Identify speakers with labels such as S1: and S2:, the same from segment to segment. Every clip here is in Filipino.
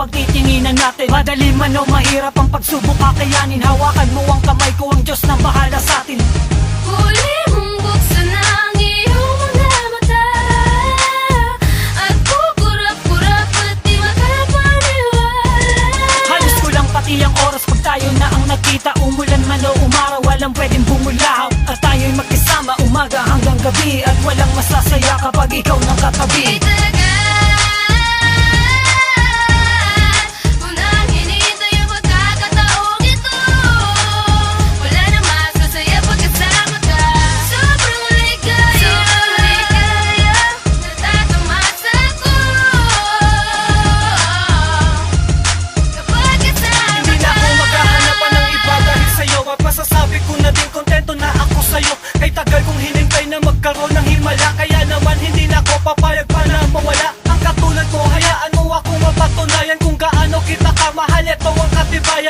S1: pagtitinginan natin. Madali man o mahirap ang pagsubok kakayanin. Hawakan mo ang kamay ko, ang Diyos nang bahala sa atin.
S2: Huli mong buksan ang iyong mga mata. At kukurap-kurap at di makapaniwala.
S1: Halos kulang pati ang oras pag tayo na ang nagkita Umulan man o umaraw, walang pwedeng bumulaw At tayo'y magkasama umaga hanggang gabi. At walang masasaya kapag ikaw nang katabi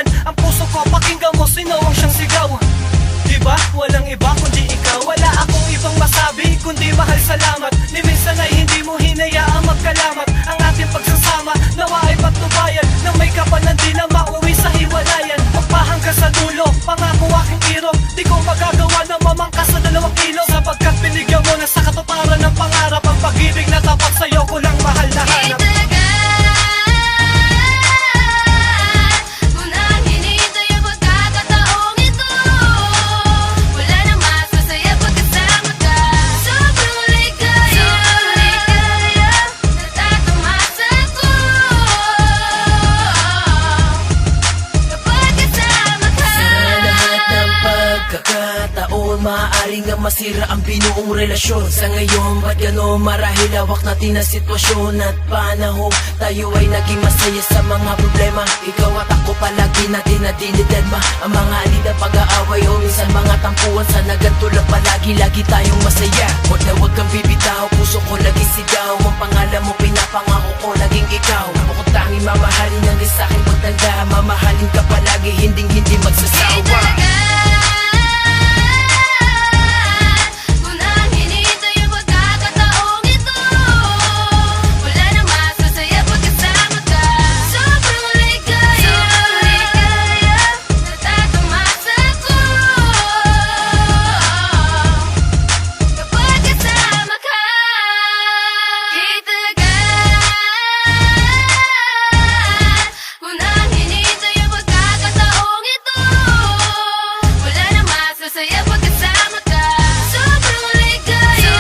S3: katibayan Ang puso ko, pakinggan mo, sino ang siyang sigaw. Diba? Walang iba kundi ikaw. Wala akong ibang masabi kundi mahal salamat. Ni minsan ay hindi mo hinayaang magkalamat. Ang ating pagsasama nawa ay patubayan Nang may kapanan di na mauwi sa hiwalayan. Magpahanggang sa dulo, pangako aking iro. Di ko magagawa na mamangka sa dalawang kilo. Sapagkat binigyan mo na sa katuparan ng pangarap Ang pag-ibig na tapat sa'yo ko
S4: Nga masira ang binuong relasyon. Sa ngayon, ba't gano'n marahil hawak natin ang sitwasyon? At panahon, tayo ay naging masaya sa mga problema. Ikaw at ako palagi natin na dinidedma Ang mga alida pag-aaway o minsan mga tampuan Sana ganito lang palagi, lagi tayong masaya. Huwag na huwag kang bibitaw, puso ko lagi sigaw. Ang pangalan mo pinapangako ko laging ikaw. Ako ko tanging mamahalin ang di sa'kin pagtanda. Mamahalin ka palagi, hinding hindi
S2: Di
S4: magsasawa